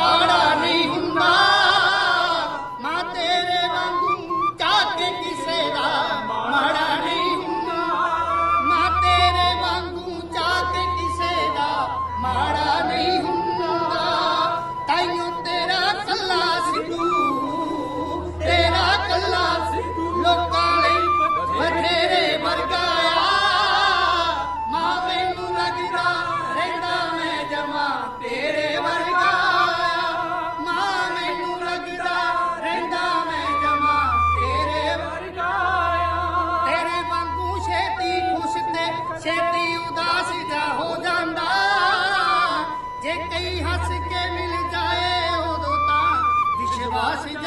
ਮੈਥੋਂ ਵਿਸ਼ਵਾਸ ਜਾ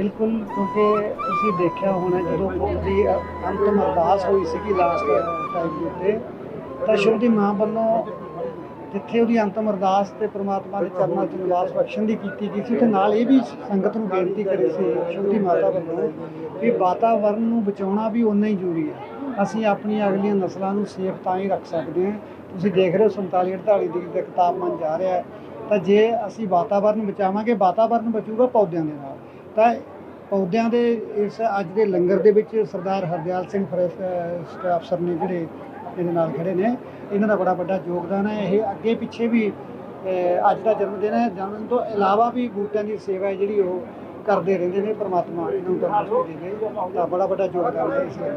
ਬਿਲਕੁਲ ਕਿਉਂਕਿ ਤੁਸੀਂ ਦੇਖਿਆ ਹੋਣਾ ਜਦੋਂ ਪੁੱਤ ਦੀ ਅੰਤਮ ਅਰਦਾਸ ਹੋਈ ਸੀਗੀ ਲਾਸਟ ਟਾਈਮ ਦੇ ਉੱਤੇ, ਤਾਂ ਸ਼ੁਭ ਦੀ ਮਾਂ ਵੱਲੋਂ ਜਿੱਥੇ ਉਹਦੀ ਅੰਤਮ ਅਰਦਾਸ ਤੇ ਪ੍ਰਮਾਤਮਾ ਦੇ ਚਰਨਾਂ 'ਚ ਨਿਵਾਸ ਬਖਸ਼ਣ ਦੀ ਕੀਤੀ ਗਈ ਸੀ ਤੇ ਨਾਲ ਇਹ ਵੀ ਸੰਗਤ ਨੂੰ ਬੇਨਤੀ ਕਰੀ ਸੀ ਸ਼ੁਭ ਮਾਤਾ ਵੱਲੋਂ ਵੀ ਵਾਤਾਵਰਣ ਨੂੰ ਬਚਾਉਣਾ ਵੀ ਉਨਾ ਹੀ ਜ਼ਰੂਰੀ ਹੈ। ਅਸੀਂ ਆਪਣੀਆਂ ਅਗਲੀਆਂ ਨਸਲਾਂ ਨੂੰ ਸੇਫ ਤਾਂ ਹੀ ਰੱਖ ਸਕਦੇ ਹਾਂ। ਤੁਸੀਂ ਦੇਖ ਰਹੇ ਹੋ 47 48 ਡਿਗਰੀ ਤੱਕ ਤਾਪਮਾਨ ਜਾ ਰਿਹਾ ਹੈ। ਤਾਂ ਜੇ ਅਸੀਂ ਵਾਤਾਵਰਣ ਬਚਾਵਾਂਗੇ ਵਾਤਾਵਰਣ ਬਚੂਗਾ ਪੌਦਿਆਂ ਦੇ ਨਾਲ। ਤਾਂ ਪੌਦਿਆਂ ਦੇ ਇਸ ਅੱਜ ਦੇ ਲੰਗਰ ਦੇ ਵਿੱਚ ਸਰਦਾਰ ਹਰਦਿਆਲ ਸਿੰਘ ਫਰੈਸਟ ਅਫਸਰ ਨੇ ਜਿਹੜੇ ਇਹਦੇ ਨਾਲ ਖੜੇ ਨੇ, ਇਹਨਾਂ ਦਾ ਬੜਾ ਵੱਡਾ ਯੋਗਦਾਨ ਹੈ। ਇਹ ਅੱਗੇ ਪਿੱਛੇ ਵੀ ਅੱਜ ਦਾ ਜਨਮ ਦਿਨ ਹੈ। ਜਨਮ ਤੋਂ ਇਲਾਵਾ ਵੀ ਬੂਟਿਆਂ ਦੀ ਸੇਵਾ ਜਿਹੜੀ ਉਹ ਕਰਦੇ ਰਹਿੰਦੇ ਨੇ, ਪਰਮਾਤਮਾ ਇਹਨਾਂ ਨੂੰ ਤੰਦਰੁਸਤੀ ਦੇਵੇ ਤਾਂ ਬੜਾ ਵੱਡਾ ਯੋਗਦਾਨ ਹੈ ਇਸ ਵਿੱਚ।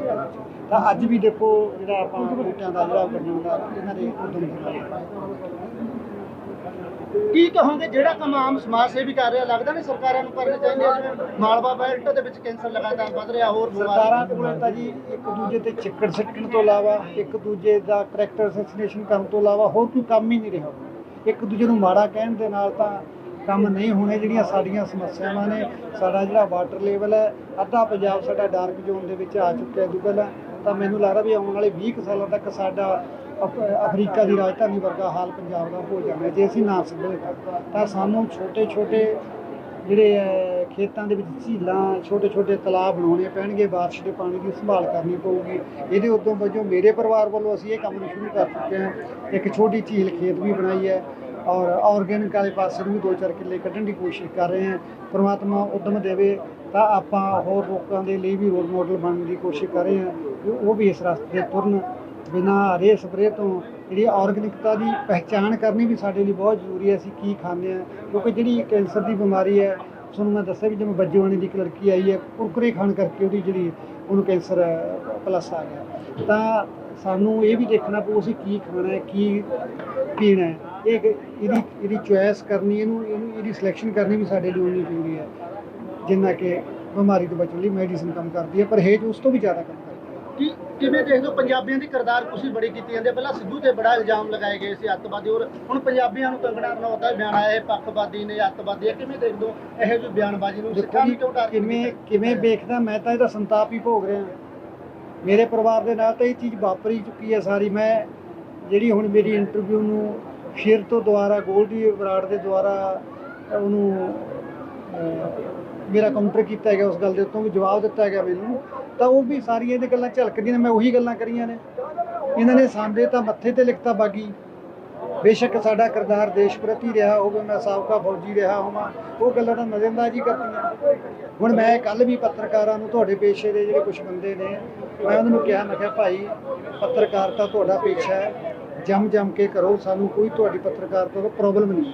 ਤਾਂ ਅੱਜ ਵੀ ਦੇਖੋ ਜਿਹੜਾ ਆਪਾਂ ਬੂਟਿਆਂ ਦਾ ਜਿਹੜਾ ਵੰਡਣ ਦਾ ਇਹਨਾਂ ਦੇ ਉਦਮ ਕੀ ਕਹੋਗੇ? ਜਿਹੜਾ ਕੰਮ ਆਮ ਸਮਾਜ ਸੇਵੀ ਕਰ ਰਿਹਾ, ਲੱਗਦਾ ਨਹੀਂ ਸਰਕਾਰਾਂ ਨੂੰ ਕਰਨੇ ਚਾਹੀਦੇ ਆ? ਜਿਵੇਂ ਮਾਲਵਾ ਬੈਲਟ ਦੇ ਵਿੱਚ ਕੈਂਸਰ ਲਗਾਤਾਰ ਵੱਧ ਰਿਹਾ, ਹੋਰ ਸਰਕਾਰਾਂ ਕੋਲ ਤਾਂ ਜੀ ਇੱਕ ਦੂਜੇ ਤੇ ਚਿੱਕੜ ਸਿੱਟਣ ਤੋਂ ਇਲਾਵਾ, ਇੱਕ ਦੂਜੇ ਦਾ ਕਰੈਕਟਰ ਅਸੈਸੀਨੇਸ਼ਨ ਕਰਨ ਤੋਂ ਇਲਾਵਾ ਹੋਰ ਕੋਈ ਕੰਮ ਹੀ ਨਹੀਂ ਰਿਹਾ। ਇੱਕ ਦੂਜੇ ਨੂੰ ਮਾੜਾ ਕਹਿਣ ਦੇ ਨਾਲ ਤਾਂ ਕੰਮ ਨਹੀਂ ਹੋਣੇ ਜਿਹੜੀਆਂ ਸਾਡੀਆਂ ਸਮੱਸਿਆਵਾਂ ਨੇ। ਸਾਡਾ ਜਿਹੜਾ ਵਾਟਰ ਲੈਵਲ ਹੈ, ਅੱਧਾ ਪੰਜਾਬ ਸਾਡਾ ਡਾਰਕ ਜ਼ੋਨ ਦੇ ਵਿੱਚ ਆ ਚੁੱਕਿਆ ਹੈ ਪਹਿਲਾਂ ਤਾਂ ਮੈਨੂੰ ਲੱਗਦਾ ਵੀ ਆਉਣ ਵਾਲੇ 20 ਕੁ ਸਾਲਾਂ ਤੱਕ ਸਾਡਾ ਅਫ- ਅਫਰੀਕਾ ਦੀ ਰਾਜਧਾਨੀ ਵਰਗਾ ਹਾਲ ਪੰਜਾਬ ਦਾ ਹੋ ਜਾਣਾ ਜੇ ਅਸੀਂ ਨਾ ਸੰਭਲੇ ਤਾਂ। ਤਾਂ ਸਾਨੂੰ ਛੋਟੇ ਛੋਟੇ ਜਿਹੜੇ ਅਹ, ਖੇਤਾਂ ਦੇ ਵਿੱਚ ਝੀਲਾਂ ਛੋਟੇ ਛੋਟੇ ਤਲਾਬ ਬਣਾਉਣੇ ਪੈਣਗੇ ਬਾਰਿਸ਼ ਦੇ ਪਾਣੀ ਦੀ ਸੰਭਾਲ ਕਰਨੀ ਪਊਗੀ। ਇਹਦੇ ਉਦੋਂ ਵਜੋਂ ਮੇਰੇ ਪਰਿਵਾਰ ਵੱਲੋਂ ਅਸੀਂ ਇਹ ਕੰਮ ਨੂੰ ਸ਼ੁਰੂ ਕਰ ਚੁੱਕੇ ਹਾਂ। ਇੱਕ ਛੋਟੀ ਝੀਲ ਖੇਤ ਵੀ ਬਣਾਈ ਹੈ ਔਰ ਆਰਗੈਨਿਕ ਵਾਲੇ ਪਾਸੇ ਨੂੰ ਵੀ ਦੋ ਚਾਰ ਕਿੱਲੇ ਕੱਢਣ ਦੀ ਕੋਸ਼ਿਸ਼ ਕਰ ਰਹੇ ਹਾਂ। ਪ੍ਰਮਾਤਮਾ ਉਦਮ ਦੇਵੇ ਤਾਂ ਆਪਾਂ ਹੋਰ ਲੋਕਾਂ ਦੇ ਲਈ ਵੀ ਰੋਲ ਮਾਡਲ ਬਣਨ ਦੀ ਕੋਸ਼ਿਸ਼ ਕਰ ਰਹੇ ਹਾਂ ਕਿ ਉਹ ਵੀ ਇਸ ਰਸਤੇ ਤੇ ਤੁਰਨ। ਬਿਨਾਂ ਰੇ ਸਪਰੇ ਤੋਂ ਜਿਹੜੀ ਆਰਗੈਨਿਕਤਾ ਦੀ ਪਹਿਚਾਣ ਕਰਨੀ ਵੀ ਸਾਡੇ ਲਈ ਬਹੁਤ ਜ਼ਰੂਰੀ ਹੈ, ਅਸੀਂ ਕੀ ਖਾਂਦੇ ਹਾਂ? ਕਿਉਂਕਿ ਜਿਹੜੀ ਕੈਂਸਰ ਦੀ ਬਿਮਾਰੀ ਹੈ, ਤੁਹਾਨੂੰ ਮੈਂ ਦੱਸਿਆ ਵੀ ਜਿਵੇਂ ਬੱਜਵਾਨੀ ਦੀ ਇੱਕ ਲੜਕੀ ਆਈ ਹੈ, ਕੁਰਕਰੇ ਖਾਣ ਕਰਕੇ ਉਹਦੀ ਜਿਹੜੀ ਉਹਨੂੰ ਕੈਂਸਰ ਪਲੱਸ ਆ ਗਿਆ। ਤਾਂ ਸਾਨੂੰ ਇਹ ਵੀ ਦੇਖਣਾ ਪਊ, ਅਸੀਂ ਕੀ ਖਾਣਾ ਹੈ, ਕੀ ਪੀਣਾ ਹੈ। ਇਹ ਇਹਦੀ ਇਹਦੀ ਚੁਆਇਸ ਕਰਨੀ, ਇਹਨੂੰ ਇਹਨੂੰ, ਇਹਦੀ ਸਿਲੈਕਸ਼ਨ ਕਰਨੀ ਵੀ ਸਾਡੇ ਲਈ ਉਨੀ ਜ਼ਰੂਰੀ ਹੈ, ਜਿੰਨਾ ਕਿ ਬਿਮਾਰੀ ਤੋਂ ਬਚਣ ਲਈ ਮੈਡੀਸਿਨ ਕੰਮ ਕਰਦੀ ਹੈ ਪਰਹੇਜ਼ ਉਸ ਤੋਂ ਵੀ ਜ਼ਿਆਦਾ ਕੰਮ ਕੀ ਕਿਵੇਂ ਦੇਖਦੇ ਹੋ? ਪੰਜਾਬੀਆਂ ਦੀ ਕਿਰਦਾਰ ਕੁਸ਼ੀ ਬੜੀ ਕੀਤੀ ਜਾਂਦੀ ਹੈ। ਪਹਿਲਾਂ ਸਿੱਧੂ ਤੇ ਬੜਾ ਇਲਜ਼ਾਮ ਲਗਾਏ ਗਏ ਸੀ ਅੱਤਵਾਦੀ ਔਰ ਹੁਣ ਪੰਜਾਬੀਆਂ ਨੂੰ ਕੰਗਣਾ ਰਣੌਤ ਦਾ ਬਿਆਨ ਆਇਆ ਇਹ ਪੱਖਵਾਦੀ ਨੇ ਅੱਤਵਾਦੀ ਹੈ। ਕਿਵੇਂ ਦੇਖਦੇ ਹੋ ਇਹੋ ਜਿਹੀ ਬਿਆਨਬਾਜ਼ੀ ਨੂੰ ਸਿੱਖਾਂ ਨੂੰ ਕਿਉਂ ਟਾਰਗੇਟ ਕਿਵੇਂ ਕਿਵੇਂ ਵੇਖਦਾ ਮੈਂ ਤਾਂ ਇਹਦਾ ਸੰਤਾਪ ਹੀ ਭੋਗ ਰਿਹਾ। ਮੇਰੇ ਪਰਿਵਾਰ ਦੇ ਨਾਲ ਤਾਂ ਇਹ ਚੀਜ਼ ਵਾਪਰੀ ਚੁੱਕੀ ਹੈ ਸਾਰੀ। ਮੈਂ ਜਿਹੜੀ ਹੁਣ ਮੇਰੀ ਇੰਟਰਵਿਊ ਨੂੰ ਫਿਰ ਤੋਂ ਦੁਬਾਰਾ ਗੋਲਡੀ ਬਰਾੜ ਦੇ ਦੁਆਰਾ ਉਹਨੂੰ ਮੇਰਾ ਕਾਊਂਟਰ ਕੀਤਾ ਗਿਆ ਉਸ ਗੱਲ ਦੇ ਉੱਤੋਂ ਵੀ ਜਵਾਬ ਦਿੱਤਾ ਗਿਆ ਮੈਨੂੰ। ਤਾਂ ਉਹ ਵੀ ਸਾਰੀਆਂ ਇਹਦੇ ਗੱਲਾਂ ਝਲਕਦੀਆਂ ਨੇ, ਮੈਂ ਉਹੀ ਗੱਲਾਂ ਕਰੀਆਂ ਨੇ। ਇਹਨਾਂ ਨੇ ਸਾਂਦੇ ਤਾਂ ਮੱਥੇ ਤੇ ਲਿਖਤਾ ਬਾਗੀ। ਬੇਸ਼ੱਕ ਸਾਡਾ ਕਿਰਦਾਰ ਦੇਸ਼ ਪ੍ਰਤੀ ਰਿਹਾ ਹੋਵੇ, ਮੈਂ ਸਾਬਕਾ ਫੌਜੀ ਰਿਹਾ ਹੋਵਾਂ, ਉਹ ਗੱਲਾਂ ਤਾਂ ਨਜ਼ਰਅੰਦਾਜ਼ ਹੀ ਕਰਤੀਆਂ ਹੁਣ ਮੈਂ ਕੱਲ ਵੀ ਪੱਤਰਕਾਰਾਂ ਨੂੰ ਤੁਹਾਡੇ ਪੇਸ਼ੇ ਦੇ ਜਿਹੜੇ ਕੁਝ ਬੰਦੇ ਨੇ, ਮੈਂ ਉਹਨਾਂ ਨੂੰ ਕਿਹਾ, ਮੈਂ ਕਿਹਾ, ਭਾਈ ਪੱਤਰਕਾਰਤਾ ਤੁਹਾਡਾ ਪੇਸ਼ਾ ਹੈ। ਜਮ ਜਮ ਕੇ ਕਰੋ, ਸਾਨੂੰ ਕੋਈ ਤੁਹਾਡੀ ਪੱਤਰਕਾਰਤਾ ਤੋਂ ਪ੍ਰੋਬਲਮ ਨਹੀਂ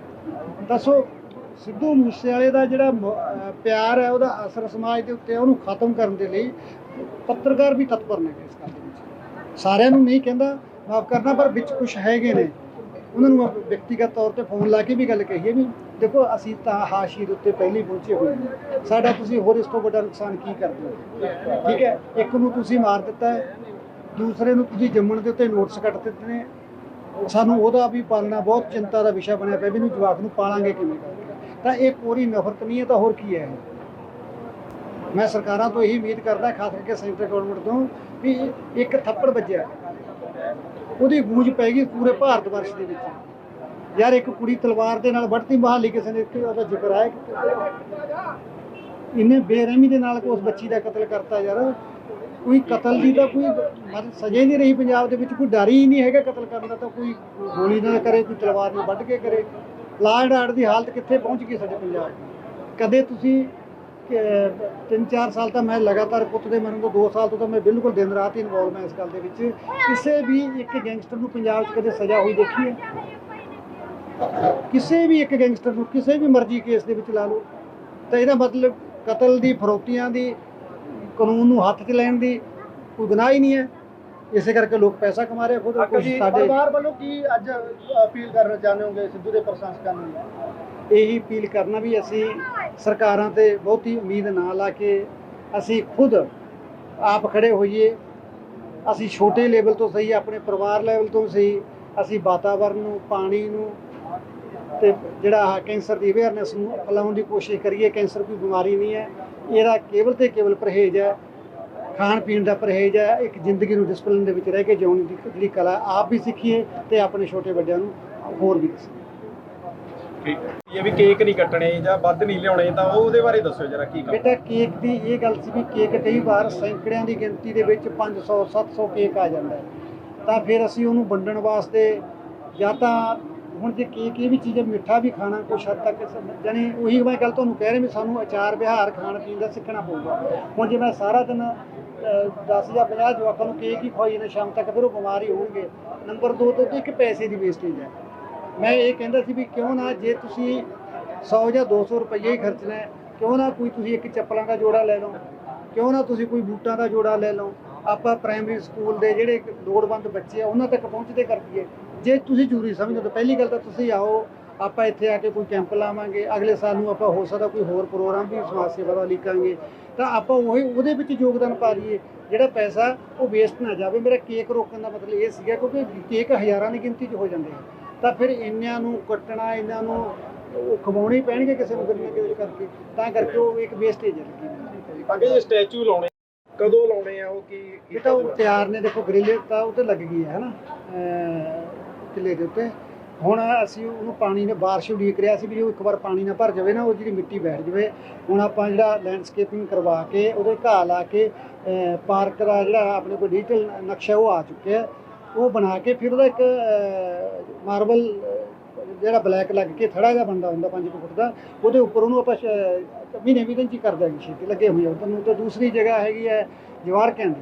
ਦੱਸੋ, ਸਿੱਧੂ ਮੂਸੇਵਾਲੇ ਦਾ ਜਿਹੜਾ ਪਿਆਰ ਹੈ, ਉਹਦਾ ਅਸਰ ਸਮਾਜ ਦੇ ਉੱਤੇ ਉਹਨੂੰ ਖਤਮ ਕਰਨ ਦੇ ਲਈ ਪੱਤਰਕਾਰ ਵੀ ਤਤਪਰ ਨੇ ਇਸ ਗੱਲ ਦੇ ਵਿੱਚ। ਸਾਰਿਆਂ ਨੂੰ ਨਹੀਂ ਕਹਿੰਦਾ, ਮਾਫ ਕਰਨਾ, ਪਰ ਵਿੱਚ ਕੁਝ ਹੈਗੇ ਨੇ। ਉਹਨਾਂ ਨੂੰ ਆਪਾਂ ਵਿਅਕਤੀਗਤ ਤੌਰ ਤੇ ਫੋਨ ਲਾ ਕੇ ਵੀ ਗੱਲ ਕਹੀਏ ਵੀ, ਦੇਖੋ, ਅਸੀਂ ਤਾਂ ਹਾਸ਼ੀ ਦੇ ਉੱਤੇ ਪਹਿਲੀ ਪਹੁੰਚੇ ਹੋਏ ਸਾਡਾ ਤੁਸੀਂ ਹੋਰ ਇਸ ਤੋਂ ਵੱਡਾ ਨੁਕਸਾਨ ਕੀ ਕਰਦੇ ਹੋ? ਠੀਕ ਹੈ, ਇੱਕ ਨੂੰ ਤੁਸੀਂ ਮਾਰ ਦਿੱਤਾ ਹੈ, ਦੂਸਰੇ ਨੂੰ ਤੁਸੀਂ ਜੰਮਣ ਦੇ ਉੱਤੇ ਨੋਟਸ ਕੱਟ ਦਿੱਤੇ ਨੇ ਸਾਨੂੰ ਉਹਦਾ ਵੀ ਪਾਲਣਾ, ਬਹੁਤ ਚਿੰਤਾ ਦਾ ਵਿਸ਼ਾ ਬਣਿਆ ਪਿਆ ਵੀ ਇਹਨੂੰ ਜਵਾਕ ਨੂੰ ਪਾਲਾਂਗੇ ਕਿਵੇਂ ਤਾਂ ਇਹ ਪੂਰੀ ਨਫ਼ਰਤ ਨਹੀਂ ਹੈ ਤਾਂ ਹੋਰ ਕੀ ਹੈ? ਮੈਂ ਸਰਕਾਰਾਂ ਤੋਂ ਇਹੀ ਉਮੀਦ ਕਰਦਾ, ਖਾਸ ਕਰਕੇ ਸੈਂਟਰ ਗਵਰਨਮੈਂਟ ਤੋਂ, ਵੀ ਇੱਕ ਥੱਪੜ ਵੱਜਿਆ। ਉਹਦੀ ਗੂੰਜ ਪੈ ਗਈ ਪੂਰੇ ਭਾਰਤ ਵਰਸ਼ ਦੇ ਵਿੱਚ। ਯਾਰ ਇੱਕ ਕੁੜੀ ਤਲਵਾਰ ਦੇ ਨਾਲ ਵੱਢਤੀ, ਬਹਾਲੀ ਕਿਸੇ ਨੇ ਇੱਥੇ ਉਹਦਾ ਜ਼ਿਕਰ ਆਇਆ। ਇਹਨੇ ਬੇਰਹਿਮੀ ਦੇ ਨਾਲ ਉਸ ਬੱਚੀ ਦਾ ਕਤਲ ਕਰਤਾ ਯਾਰ। ਕੋਈ ਕਤਲ ਦੀ ਤਾਂ ਕੋਈ ਮਤਲਬ ਸਜ਼ਾ ਹੀ ਨਹੀਂ ਰਹੀ ਪੰਜਾਬ ਦੇ ਵਿੱਚ, ਕੋਈ ਡਰ ਹੀ ਨਹੀਂ ਹੈਗਾ ਕਤਲ ਕਰਨ ਦਾ ਤਾਂ ਕੋਈ ਗੋਲੀ ਨਾਲ ਕਰੇ, ਕੋਈ ਤਲਵਾਰ ਨਾਲ ਵੱਢ ਕੇ ਕਰੇ। ਲਾਅ ਐਂਡ ਆਰਡਰ ਦੀ ਹਾਲਤ ਕਿੱਥੇ ਪਹੁੰਚ ਗਈ ਸਾਡੇ ਪੰਜਾਬ ਦੀ? ਕਦੇ ਤੁਸੀਂ ਤਿੰਨ ਚਾਰ ਸਾਲ ਤਾਂ ਮੈਂ ਲਗਾਤਾਰ ਪੁੱਤ ਦੇ ਮਰਨ ਤੋਂ 2 ਸਾਲ ਤੋਂ ਤਾਂ ਮੈਂ ਬਿਲਕੁਲ ਦਿਨ ਰਾਤ ਹੀ ਇਨਵੋਲਵ ਹਾਂ ਇਸ ਗੱਲ ਦੇ ਵਿੱਚ। ਕਿਸੇ ਵੀ ਇੱਕ ਗੈਂਗਸਟਰ ਨੂੰ ਪੰਜਾਬ 'ਚ ਕਦੇ ਸਜ਼ਾ ਹੋਈ ਦੇਖੀ ਹੈ? ਕਿਸੇ ਵੀ ਇੱਕ ਗੈਂਗਸਟਰ ਨੂੰ, ਕਿਸੇ ਵੀ ਮਰਜ਼ੀ ਕੇਸ ਦੇ ਵਿੱਚ ਲਾ ਲਓ। ਤਾਂ ਇਹਦਾ ਮਤਲਬ ਕਤਲ ਦੀ ਫਰੋਤੀਆਂ ਦੀ ਕਾਨੂੰਨ ਨੂੰ ਹੱਥ 'ਚ ਲੈਣ ਦੀ ਕੋਈ ਗੁਨਾਹ ਹੀ ਨਹੀਂ ਹੈ। ਇਸੇ ਕਰਕੇ ਲੋਕ ਪੈਸਾ ਕਮਾ ਰਹੇ ਖੁਦ। ਕੁਛ ਸਾਡੇ ਪਰਿਵਾਰ ਵੱਲੋਂ ਕੀ ਅੱਜ ਅਪੀਲ ਕਰਨਾ ਚਾਹੁੰਦੇ ਹੋਗੇ ਸਿੱਧੂ ਦੇ ਪ੍ਰਸ਼ੰਸਕਾਂ ਨੂੰ ਇਹੀ ਅਪੀਲ ਕਰਨਾ ਵੀ ਅਸੀਂ ਸਰਕਾਰਾਂ ਤੇ ਬਹੁਤੀ ਉਮੀਦ ਨਾ ਲਾ ਕੇ ਅਸੀਂ ਖੁਦ ਆਪ ਖੜੇ ਹੋਈਏ। ਅਸੀਂ ਛੋਟੇ ਲੈਵਲ ਤੋਂ ਸਹੀ ਆਪਣੇ ਪਰਿਵਾਰ ਲੈਵਲ ਤੋਂ ਸਹੀ ਅਸੀਂ ਵਾਤਾਵਰਨ ਨੂੰ ਪਾਣੀ ਨੂੰ ਤੇ ਜਿਹੜਾ ਕੈਂਸਰ ਦੀ ਅਵੇਅਰਨੈਸ ਨੂੰ ਫੈਲਾਉਣ ਦੀ ਕੋਸ਼ਿਸ਼ ਕਰੀਏ। ਕੈਂਸਰ ਕੋਈ ਬਿਮਾਰੀ ਨਹੀਂ ਹੈ। ਇਹਦਾ ਕੇਵਲ ਤੇ ਕੇਵਲ ਪਰਹੇਜ਼ ਹੈ ਖਾਣ ਪੀਣ ਦਾ ਪਰਹੇਜ਼ ਹੈ ਇੱਕ ਜ਼ਿੰਦਗੀ ਨੂੰ ਡਿਸਪਲਿਨ ਦੇ ਵਿੱਚ ਰਹਿ ਕੇ ਜਿਉਣ ਦੀ ਜਿਹੜੀ ਕਲਾ ਆਪ ਵੀ ਸਿੱਖੀਏ ਤੇ ਆਪਣੇ ਛੋਟੇ ਵੱਡਿਆਂ ਨੂੰ ਹੋਰ ਵੀ ਦੱਸੀਏ ਇਹ ਵੀ ਕੇਕ ਨਹੀਂ ਕੱਟਣੇ ਜਾਂ ਵੱਧ ਨਹੀਂ ਲਿਆਉਣੇ ਤਾਂ ਉਹ ਉਹਦੇ ਬਾਰੇ ਦੱਸਿਓ ਜਰਾ ਕੀ ਕੰਮ ਬੇਟਾ ਕੇਕ ਦੀ ਇਹ ਗੱਲ ਸੀ ਵੀ ਕੇਕ ਕਈ ਵਾਰ ਸੈਂਕੜਿਆਂ ਦੀ ਗਿਣਤੀ ਦੇ ਵਿੱਚ 500 700 ਕੇਕ ਆ ਜਾਂਦਾ ਤਾਂ ਫਿਰ ਅਸੀਂ ਉਹਨੂੰ ਵੰਡਣ ਵਾਸਤੇ ਜਾਂ ਤਾਂ ਹੁਣ ਜੇ ਕੇਕ ਇਹ ਵੀ ਚੀਜ਼ ਹੈ, ਮਿੱਠਾ ਵੀ ਖਾਣਾ ਕੁਛ ਹੱਦ ਤੱਕ ਸ- ਜਾਣੀ ਉਹੀ ਮੈਂ ਗੱਲ ਤੁਹਾਨੂੰ ਕਹਿ ਰਿਹਾ ਵੀ ਸਾਨੂੰ ਅਚਾਰ ਵਿਹਾਰ ਖਾਣ ਪੀਣ ਦਾ ਸਿੱਖਣਾ ਪਊਗਾ। ਹੁਣ ਜੇ ਮੈਂ ਸਾਰਾ ਦਿਨ 10 ਜਾਂ 50 ਜਵਾਕਾਂ ਨੂੰ ਕੇਕ ਹੀ ਖਵਾਈ ਜਾਂਦਾ ਸ਼ਾਮ ਤੱਕ ਫਿਰ ਉਹ ਬਿਮਾਰ ਹੀ ਹੋਣਗੇ। ਨੰਬਰ 2 ਤੋਂ ਇੱਕ ਪੈਸੇ ਦੀ ਵੇਸਟੇਜ ਹੈ। ਮੈਂ ਇਹ ਕਹਿੰਦਾ ਸੀ ਵੀ ਕਿਉਂ ਨਾ ਜੇ ਤੁਸੀਂ 100 ਜਾਂ 200 ਰੁਪਏ ਹੀ ਖਰਚਣਾ ਕਿਉਂ ਨਾ ਕੋਈ ਤੁਸੀਂ ਇੱਕ ਚੱਪਲਾਂ ਦਾ ਜੋੜਾ ਲੈ ਲਓ ਕਿਉਂ ਨਾ ਤੁਸੀਂ ਕੋਈ ਬੂਟਾਂ ਦਾ ਜੋੜਾ ਲੈ ਲਓ। ਆਪਾਂ ਪ੍ਰਾਇਮਰੀ ਸਕੂਲ ਦੇ ਜਿਹੜੇ ਲੋੜਵੰਦ ਬੱਚੇ ਆ ਉਹਨਾਂ ਤੱਕ ਪਹੁੰਚਦੇ ਕਰ ਦਈਏ ਜੇ ਤੁਸੀਂ ਜ਼ਰੂਰੀ ਸਮਝਦੇ ਤਾਂ ਪਹਿਲੀ ਗੱਲ ਤਾਂ ਤੁਸੀਂ ਆਓ ਆਪਾਂ ਇੱਥੇ ਆ ਕੇ ਕੋਈ ਕੈਂਪ ਲਾਵਾਂਗੇ ਅਗਲੇ ਸਾਲ ਨੂੰ ਆਪਾਂ ਹੋ ਸਕਦਾ ਕੋਈ ਹੋਰ ਪ੍ਰੋਗਰਾਮ ਵੀ ਸਮਾਜ ਸੇਵਾ ਦਾ ਲਿਖਾਂਗੇ ਤਾਂ ਆਪਾਂ ਉਹੀ ਉਹਦੇ ਵਿੱਚ ਯੋਗਦਾਨ ਪਾ ਦਈਏ ਜਿਹੜਾ ਪੈਸਾ ਉਹ ਵੇਸਟ ਨਾ ਜਾਵੇ। ਮੇਰਾ ਕੇਕ ਰੋਕਣ ਦਾ ਮਤਲਬ ਇਹ ਸੀਗਾ ਕਿਉਂਕਿ ਕੇਕ ਹਜ਼ਾਰਾਂ ਦੀ ਗਿਣਤੀ 'ਚ ਹੋ ਜਾਂਦੇ ਆ। ਤਾਂ ਫਿਰ ਇੰਨਿਆਂ ਨੂੰ ਕੱਟਣਾ ਇਹਨਾਂ ਨੂੰ ਉਹ ਖਵਾਉਣੇ ਪੈਣਗੇ ਕਿਸੇ ਨੂੰ ਨਾ ਕਿਤੇ ਕਰਕੇ। ਤਾਂ ਕਰਕੇ ਉਹ ਇੱਕ ਵੇਸਟੇਜ ਹੈ ਲੱਗੀ। ਅੱਗੇ ਜੇ ਸਟੈਚੂ ਲਾਉਣੇ ਕਦੋਂ ਲਾਉਣੇ ਆ ਉਹ ਕੀ ਇਹ ਤਾਂ ਉਹ ਤਿਆਰ ਨੇ ਦੇਖੋ ਗ੍ਰਿਲ ਤਾਂ ਉਹ ਤੇ ਲੱਗ ਗਈ ਹੈ ਹਨਾ? ਕਿਲੇ ਦੇ ਉੱਤੇ। ਹੁਣ ਅਸੀਂ ਉਹਨੂੰ ਪਾਣੀ ਨੇ ਬਾਰਿਸ਼ ਉਡੀਕ ਰਿਹਾ ਸੀ ਵੀ ਉਹ ਇੱਕ ਵਾਰ ਪਾਣੀ ਨਾ ਭਰ ਜਾਵੇ ਨਾ, ਉਹ ਜਿਹੜੀ ਮਿੱਟੀ ਬੈਠ ਜਾਵੇ। ਹੁਣ ਆਪਾਂ ਜਿਹੜਾ ਲੈਂਡਸਕੇਪਿੰਗ ਕਰਵਾ ਕੇ, ਉਹਦੇ ਘਾਹ ਲਾ ਕੇ ਪਾਰਕ ਦਾ ਜਿਹੜਾ ਆਪਣੇ ਕੋਲ ਡਿਜੀਟਲ ਨਕਸ਼ਾ ਉਹ ਆ ਚੁੱਕਿਆ। ਉਹ ਬਣਾ ਕੇ ਫਿਰ ਉਹਦਾ ਇੱਕ ਮਾਰਬਲ ਜਿਹੜਾ ਬਲੈਕ ਲੱਗ ਕੇ ਥੜਾ ਜਿਹਾ ਬਣਦਾ ਹੁੰਦਾ 5 ਫੁੱਟ ਦਾ, ਉਹਦੇ ਉੱਪਰ ਉਹਨੂੰ ਆਪਾਂ ਮਹੀਨੇ ਵੀਹ ਦਿਨ ਚ ਹੀ ਕਰ ਦਿਆਂਗੇ ਛੇਤੀ ਲੱਗੇ ਹੋਏ ਆ। ਉੱਧਰ ਨੂੰ ਤੇ ਦੂਸਰੀ ਜਗ੍ਹਾ ਹੈਗੀ ਹੈ ਜਵਾਰਕਿਆਂ ਦੀ।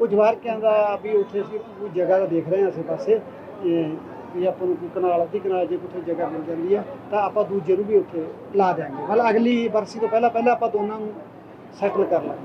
ਉਹ ਜਵਾਰਕਿਆਂ ਦਾ ਵੀ ਉੱਥੇ ਅਸੀਂ ਕੋਈ ਜਗ੍ਹਾ ਦਾ ਦੇਖ ਰਹੇ ਹਾਂ ਆਸੇ ਪਾਸੇ ਵੀ ਆਪਾਂ ਨੂੰ ਕੋਈ ਕਨਾਲ ਅੱਧੀ ਕਨਾਲ ਜੇ ਕਿਤੇ ਜਗ੍ਹਾ ਮਿਲ ਜਾਂਦੀ ਹੈ ਤਾਂ ਆਪਾਂ ਦੂਜੇ ਨੂੰ ਵੀ ਉੱਥੇ ਲਾ ਦਿਆਂਗੇ। ਮਤਲਬ ਅਗਲੀ ਬਰਸੀ ਤੋਂ ਪਹਿਲਾਂ ਪਹਿਲਾਂ ਆਪਾਂ ਦੋਨਾਂ ਨੂੰ ਸੈਟਲ ਕਰ ਲਾਂਗੇ।